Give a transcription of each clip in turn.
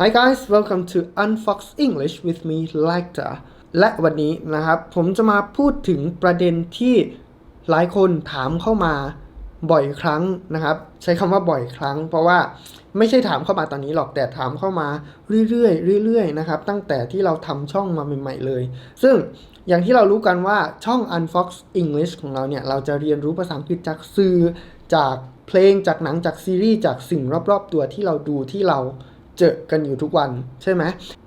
Hi guys welcome to Unfox English with me Lecter และวันนี้นะครับ ผมจะมาพูดถึงประเด็นที่หลายคนถามเข้ามาบ่อยครั้งนะครับ ใช้คำว่าบ่อยครั้ง เพราะว่าไม่ใช่ถามเข้ามาตอนนี้หรอกแต่ถามเข้ามาเรื่อยๆเรื่อยๆนะครับ ตั้งแต่ที่เราทำช่องมาใหม่ๆเลย ซึ่งอย่างที่เรารู้กันว่าช่อง Unfox English ของเราเนี่ย เราจะเรียนรู้ภาษาอังกฤษจากสื่อจากเพลงจากหนังจากซีรีส์จากสิ่งรอบๆตัวที่เราดูที่เรา เจอกันอยู่ทุกวันใช่ไหม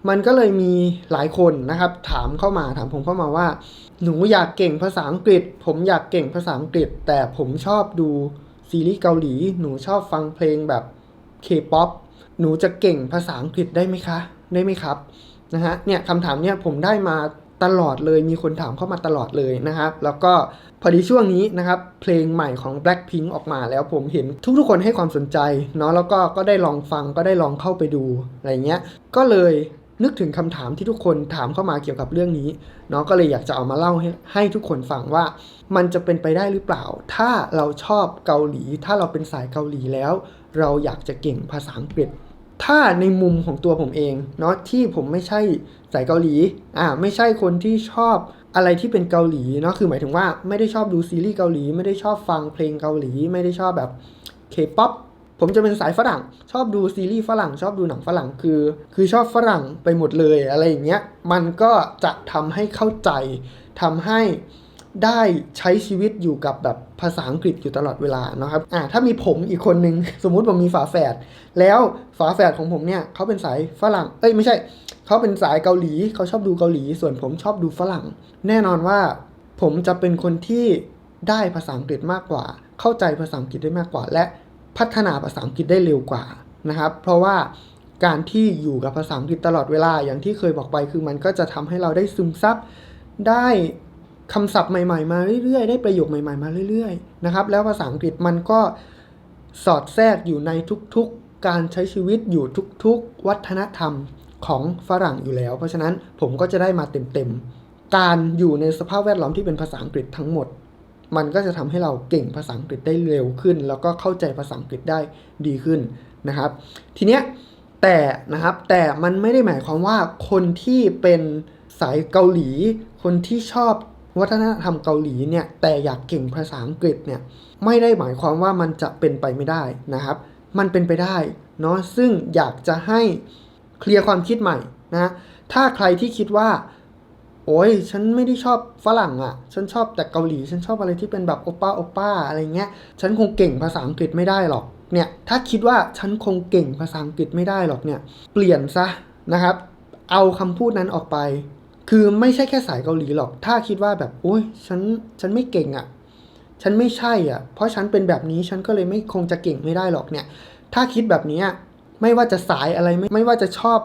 มันก็เลยมีหลายคนนะครับ ถามเข้ามาถามผมเข้ามาว่า หนูอยากเก่งภาษาอังกฤษ ผมอยากเก่งภาษาอังกฤษ แต่ผมชอบดูซีรีส์เกาหลี หนูชอบฟังเพลงแบบเคป๊อปหนูจะเก่งภาษาอังกฤษได้ไหมคะ ได้ไหมครับนะฮะเนี่ยคำถามเนี่ยผมได้มา ตลอดเลยมีคนถามเข้ามาตลอดเลยนะครับ แล้วก็พอดีช่วงนี้นะครับเพลงใหม่ของ Blackpink ออกมาแล้วผมเห็นทุกๆคนให้ความสนใจเนาะแล้วก็ก็ได้ลองฟังก็ได้ลองเข้าไปดูอะไรเงี้ยก็เลยนึกถึงคำถามที่ทุกคนถามเข้ามาเกี่ยวกับเรื่องนี้เนาะก็เลยอยากจะเอามาเล่าให้ให้ทุกคนฟังว่า มันจะเป็นไปได้หรือเปล่า ถ้าเราชอบเกาหลี ถ้าเราเป็นสายเกาหลีแล้ว เราอยากจะเก่งภาษาอังกฤษ ถ้าในมุมของตัวผมเองเนาะที่ผมไม่ใช่สายเกาหลีอ่าไม่ใช่คนที่ชอบอะไรที่เป็นเกาหลีเนาะคือหมายถึงว่าไม่ได้ชอบดูซีรีส์เกาหลี ไม่ได้ชอบฟังเพลงเกาหลี ไม่ได้ชอบแบบ K-POP ผมจะเป็นสายฝรั่ง ชอบดูซีรีส์ฝรั่ง ชอบดูหนังฝรั่งคือ คือชอบฝรั่งไปหมดเลยอะไรอย่างเงี้ยมันก็จะทำให้เข้าใจทำให้ ได้ใช้ชีวิตอยู่กับแบบภาษาอังกฤษอยู่ตลอดเวลานะครับอ่าถ้ามีผมอีกคนนึง สมมุติผมมีฝาแฝดแล้วฝาแฝดของผมเนี่ยเขาเป็นสายฝรั่ง เอ้ยไม่ใช่เขาเป็นสายเกาหลีเขาชอบดูเกาหลี ส่วนผมชอบดูฝรั่ง แน่นอนว่าผมจะเป็นคนที่ได้ภาษาอังกฤษมากกว่า เข้าใจภาษาอังกฤษได้มากกว่า และพัฒนาภาษาอังกฤษได้เร็วกว่านะครับ เพราะว่าการที่อยู่กับภาษาอังกฤษตลอดเวลาอย่างที่เคยบอกไปคือมันก็จะทำให้เราได้ซึมซับได้ คำศัพท์ใหม่ๆ มาเรื่อยๆ ได้ประโยคใหม่ๆ มาเรื่อยๆ นะครับ แล้วภาษาอังกฤษมันก็สอดแทรกอยู่ในทุกๆ การใช้ชีวิตอยู่ทุกๆ วัฒนธรรมของฝรั่งอยู่แล้ว เพราะฉะนั้นผมก็จะได้มาเต็มๆ การอยู่ในสภาพแวดล้อมที่เป็นภาษาอังกฤษทั้งหมด มันก็จะทำให้เราเก่งภาษาอังกฤษได้เร็วขึ้น แล้วก็เข้าใจภาษาอังกฤษได้ดีขึ้นนะครับ ทีเนี้ยแต่นะครับแต่มันไม่ได้หมายความว่าคนที่เป็นสายเกาหลี คนที่ชอบ วัฒนธรรมเกาหลีเนี่ยแต่อยากเก่งภาษาอังกฤษเนี่ยไม่ได้หมายความว่ามันจะเป็นไปไม่ได้นะครับ มันเป็นไปได้เนาะซึ่งอยากจะให้เคลียร์ความคิดใหม่นะถ้าใครที่คิดว่า โอ้ยฉันไม่ได้ชอบฝรั่งอะ่ะ ฉันชอบแต่เกาหลี ฉันชอบอะไรที่เป็นแบบโอป้าโอป้าอะไรเงี้ย ฉันคงเก่งภาษาอังกฤษไม่ได้หรอกเนี่ยถ้าคิดว่าฉันคงเก่งภาษาอังกฤษไม่ได้หรอกเนี่ยเปลี่ยนซะนะครับ เอาคำพูดนั้นออกไป คือไม่ใช่แค่สายเกาหลีหรอก ถ้าคิดว่าแบบโอ้ยฉันฉันไม่เก่งอะ่ะ ฉันไม่ใช่อะ เพราะฉันเป็นแบบนี้ฉันก็เลยไม่คงจะเก่งไม่ได้หรอกเนี่ย ถ้าคิดแบบนี้ไม่ว่าจะสายอะไรไม่ไม่ว่าจะชอบ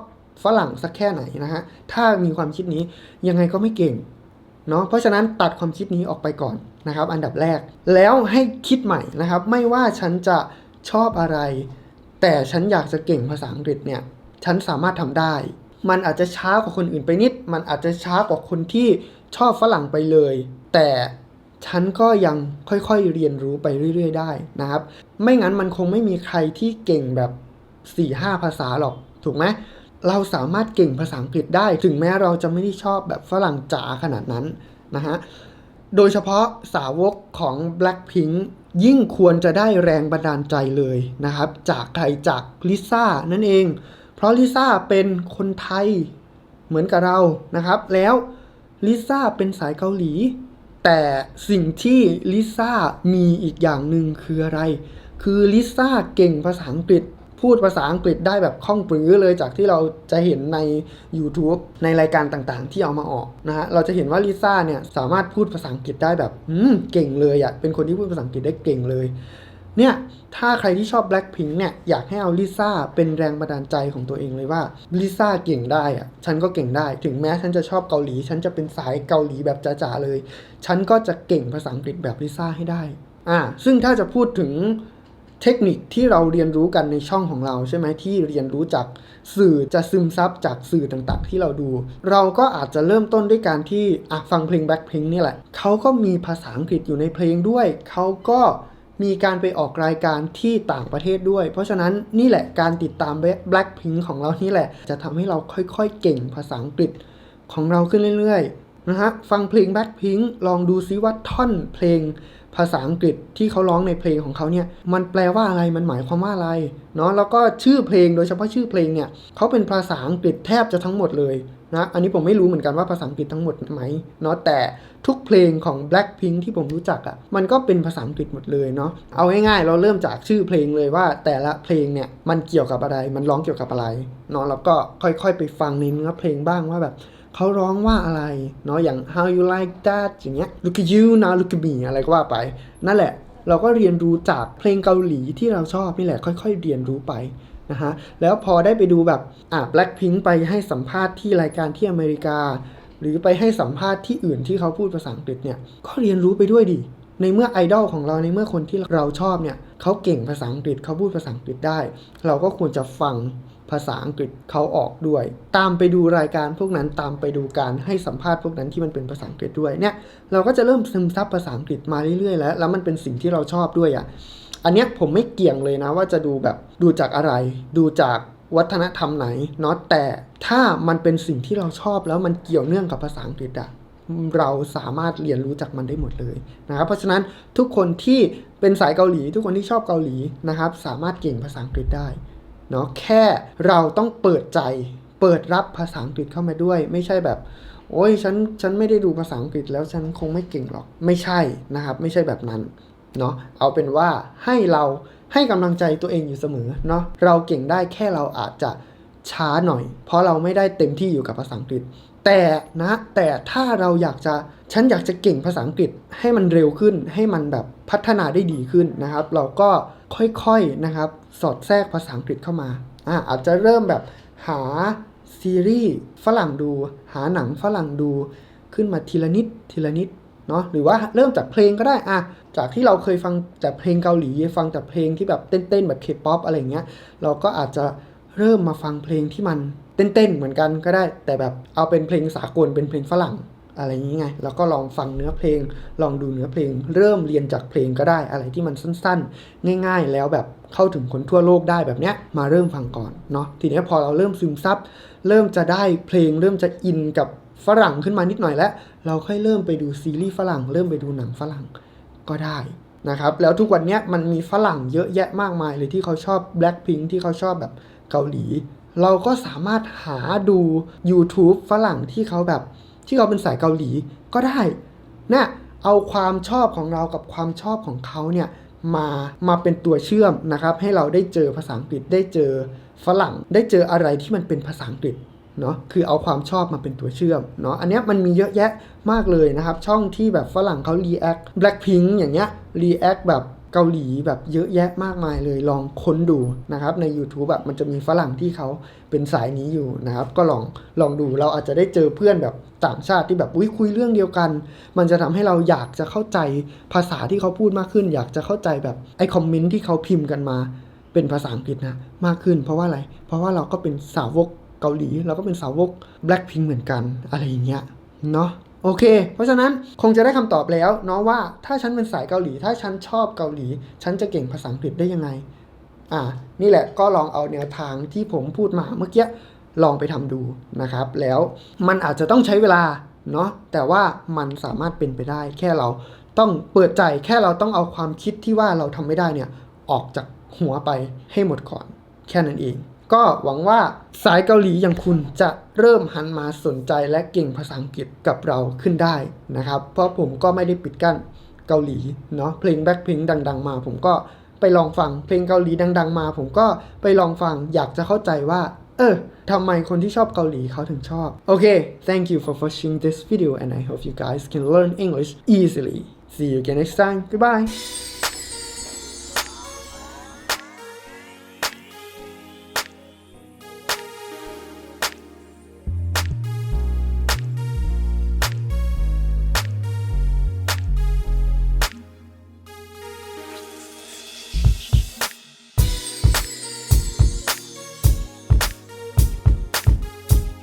ฝรั่งสักแค่ไหนนะฮะ ถ้ามีความคิดนี้ยังไงก็ไม่เก่งเนาะ เพราะฉะนั้นตัดความคิดนี้ออกไปก่อนนะครับ อันดับแรก แล้วให้คิดใหม่นะครับ ไม่ว่าฉันจะชอบอะไร แต่ฉันอยากจะเก่งภาษาอังกฤษเนี่ย ฉันสามารถทำได้ มันอาจจะช้ากว่าคนอื่นไปนิด มันอาจจะช้ากว่าคนที่ชอบฝรั่งไปเลย แต่ฉันก็ยังค่อยๆเรียนรู้ไปเรื่อย ๆ ได้นะครับ ไม่งั้นมันคงไม่มีใครที่เก่งแบบ4-5ภาษาหรอกถูกไหมเราสามารถเก่งภาษาอังกฤษได้ ถึงแม้เราจะไม่ได้ชอบแบบฝรั่งจ๋าขนาดนั้นนะฮะ โดยเฉพาะสาวกของ Blackpink ยิ่งควรจะได้แรงบันดาลใจเลยนะครับ จากใครจากลิซ่านั่นเอง ราะลิซ่าเป็นคนไทยเหมือนกับเรานะครับ แล้วลิซ่าเป็นสายเกาหลี แต่สิ่งที่ลิซ่ามีอีกอย่างหนึ่งคืออะไร คือลิซ่าเก่งภาษาอังกฤษ พูดภาษาอังกฤษได้แบบคล่องปรือเลยจากที่เราจะเห็นใน YouTube ในรายการต่างๆ ที่เอามาออกนะฮะ เราจะเห็นว่าลิซ่าเนี่ยสามารถพูดภาษาอังกฤษได้แบบเก่งเลยอะ่ะ เป็นคนที่พูดภาษาอังกฤษได้เก่งเลย เนี่ย ถ้าใครที่ชอบ Blackpink เนี่ย อยากให้เอาลิซ่าเป็นแรงบันดาลใจของตัวเองเลยว่าลิซ่าเก่งได้อะฉันก็เก่งได้ ถึงแม้ฉันจะชอบเกาหลี ฉันจะเป็นสายเกาหลีแบบจ๋าๆเลย ฉันก็จะเก่งภาษาอังกฤษแบบลิซ่าให้ได้ อ่า ซึ่งถ้าจะพูดถึงเทคนิคที่เราเรียนรู้กันในช่องของเราใช่ไหมที่เรียนรู้จากสื่อจะซึมซับจากสื่อต่างๆ ที่เราดู เราก็อาจจะเริ่มต้นด้วยการที่อะฟังเพลง Blackpink นี่แหละเขาก็มีภาษาอังกฤษอยู่ในเพลงด้วยเขาก็ มีการไปออกรายการที่ต่างประเทศด้วย เพราะฉะนั้นนี่แหละการติดตาม Blackpink ของเรานี่แหละ จะทำให้เราค่อยๆเก่งภาษาอังกฤษของเราขึ้นเรื่อยๆนะฮะฟังเพลง Blackpink ลองดูซิว่าท่อนเพลงภาษาอังกฤษที่เขาร้องในเพลงของเขาเนี่ยมันแปลว่าอะไรมันหมายความว่าอะไรเนาะแล้วก็ชื่อเพลงโดยเฉพาะชื่อเพลงเนี่ยเขาเป็นภาษาอังกฤษแทบจะทั้งหมดเลย นะอันนี้ผมไม่รู้เหมือนกันว่าภาษาอังกฤษทั้งหมดไหมเนาะแต่ทุกเพลงของ Blackpink ที่ผมรู้จักอะ่ะมันก็เป็นภาษาอังกฤษหมดเลยเนาะเอาง่ายๆเราเริ่มจากชื่อเพลงเลยว่าแต่ละเพลงเนี่ยมันเกี่ยวกับอะไร มันร้องเกี่ยวกับอะไรเนาะแล้วก็ค่อยๆ ไปฟังในเนื้อเพลงบ้างว่าแบบเขาร้องว่าอะไรเนาะอย่าง how you like that อย่างเงี้ย look at you now look at me อะไรก็ว่าไป นั่นแหละ เราก็เรียนรู้จากเพลงเกาหลีที่เราชอบนี่แหละค่อย ๆ เรียนรู้ไป นะฮะแล้วพอได้ไปดูแบบอะ Blackpink ไปให้สัมภาษณ์ที่รายการที่อเมริกา หรือไปให้สัมภาษณ์ที่อื่นที่เขาพูดภาษาอังกฤษเนี่ยก็เรียนรู้ไปด้วยดิในเมื่อไอดอลของเราในเมื่อคนที่เราชอบเนี่ยเขาเก่งภาษาอังกฤษเขาพูดภาษาอังกฤษได้ เราก็ควรจะฟังภาษาอังกฤษเขาออกด้วย ตามไปดูรายการพวกนั้นตามไปดูการให้สัมภาษณ์พวกนั้นที่มันเป็นภาษาอังกฤษด้วยเนี่ยเราก็จะเริ่มซึมซับภาษาอังกฤษมาเรื่อยๆ แล้วแล้วมันเป็นสิ่งที่เราชอบด้วยอะ อันเนี้ยผมไม่เกี่ยงเลยนะว่าจะดูแบบดูจากอะไร ดูจากวัฒนธรรมไหนเนาะแต่ถ้ามันเป็นสิ่งที่เราชอบแล้วมันเกี่ยวเนื่องกับภาษาอังกฤษอะเราสามารถเรียนรู้จากมันได้หมดเลยนะครับเพราะฉะนั้นทุกคนที่เป็นสายเกาหลี ทุกคนที่ชอบเกาหลีนะครับ สามารถเก่งภาษาอังกฤษได้เนาะแค่เราต้องเปิดใจ เปิดรับภาษาอังกฤษเข้ามาด้วย ไม่ใช่แบบ โอ้ยฉันฉันไม่ได้ดูภาษาอังกฤษแล้วฉันคงไม่เก่งหรอกไม่ใช่นะครับ ไม่ใช่แบบนั้น เนาะเอาเป็นว่าให้เราให้กำลังใจตัวเองอยู่เสมอเนาะเราเก่งได้แค่เราอาจจะช้าหน่อย เพราะเราไม่ได้เต็มที่อยู่กับภาษาอังกฤษ แต่นะแต่ถ้าเราอยากจะฉันอยากจะเก่งภาษาอังกฤษให้มันเร็วขึ้น ให้มันแบบพัฒนาได้ดีขึ้นนะครับ เราก็ค่อยๆนะครับ สอดแทรกภาษาอังกฤษเข้ามาอ่าอาจจะเริ่มแบบหาซีรีส์ฝรั่งดู หาหนังฝรั่งดู ขึ้นมาทีละนิดทีละนิด เนาะหรือว่าเริ่มจากเพลงก็ได้อะจากที่เราเคยฟังแต่เพลงเกาหลีฟังแต่เพลงที่แบบเต้นๆแบบเคป๊อปอะไรเงี้ยเราก็อาจจะเริ่มมาฟังเพลงที่มันเต้นๆเหมือนกันก็ได้ แต่แบบเอาเป็นเพลงสากลเป็นเพลงฝรั่งอะไรอย่างงี้ไงแล้วก็ลองฟังเนื้อเพลง ลองดูเนื้อเพลง เริ่มเรียนจากเพลงก็ได้ อะไรที่มันสั้นๆ ง่าย ๆ แล้วแบบเข้าถึงคนทั่วโลกได้แบบเนี้ย มาเริ่มฟังก่อนเนาะ ทีนี้พอเราเริ่มซึมซับ เริ่มจะได้เพลง เริ่มจะอินกับ ฝรั่งขึ้นมานิดหน่อยแล้ว เราค่อยเริ่มไปดูซีรีส์ฝรั่ง เริ่มไปดูหนังฝรั่งก็ได้นะครับ แล้วทุกวันนี้มันมีฝรั่งเยอะแยะมากมายเลยที่เขาชอบ Blackpink ที่เขาชอบแบบเกาหลี เราก็สามารถหาดู YouTube ฝรั่งที่เขาแบบ ที่เขาเป็นสายเกาหลีก็ได้นะเอาความชอบของเรากับความชอบของเขาเนี่ยมามาเป็นตัวเชื่อมนะครับ ให้เราได้เจอภาษาอังกฤษได้เจอฝรั่ง ได้เจออะไรที่มันเป็นภาษาอังกฤษ เนาะคือเอาความชอบมาเป็นตัวเชื่อมเนาะอันเนี้ยมันมีเยอะแยะมากเลยนะครับ ช่องที่แบบฝรั่งเขา react Blackpink อย่างเงี้ย react แบบเกาหลีแบบเยอะแยะมากมายเลยลองค้นดูนะครับ ใน YouTube แบบมันจะมีฝรั่งที่เขาเป็นสายนี้อยู่นะครับ ก็ลองลองดูเราอาจจะได้เจอเพื่อนแบบต่างชาติที่แบบอุ้ยคุยเรื่องเดียวกัน มันจะทำให้เราอยากจะเข้าใจภาษาที่เขาพูดมากขึ้น อยากจะเข้าใจแบบไอ้คอมเมนต์ที่เขาพิมพ์กันมา เป็นภาษาอังกฤษนะมากขึ้น เพราะว่าอะไร เพราะว่าเราก็เป็นสาวก เกาหลี เราก็เป็นสาวก Blackpink เหมือนกันอะไรอย่างเงี้ยเนาะโอเค เพราะฉะนั้นคงจะได้คำตอบแล้วเนาะว่าถ้าฉันเป็นสายเกาหลี ถ้าฉันชอบเกาหลี ฉันจะเก่งภาษาอังกฤษได้ยังไง อ่า นี่แหละก็ลองเอาแนวทางที่ผมพูดมาเมื่อกี้ลองไปทำดูนะครับ แล้วมันอาจจะต้องใช้เวลาเนาะแต่ว่ามันสามารถเป็นไปได้ แค่เราต้องเปิดใจแค่เราต้องเอาความคิดที่ว่าเราทำไม่ได้เนี่ยออกจากหัวไปให้หมดก่อน แค่นั้นเอง ก็หวังว่าสายเกาหลีอย่างคุณจะเริ่มหันมาสนใจและเก่งภาษาอังกฤษกับเราขึ้นได้นะครับ เพราะผมก็ไม่ได้ปิดกั้นเกาหลีเนาะเพลงแบ็คพิงดัง ๆ มาผมก็ไปลองฟังเพลงเกาหลีดัง ๆ มา ผมก็ไปลองฟังอยากจะเข้าใจว่า เออทำไมคนที่ชอบเกาหลีเขาถึงชอบโอเค thank you for watching this video and I hope you guys can learn English easily see you again next time goodbye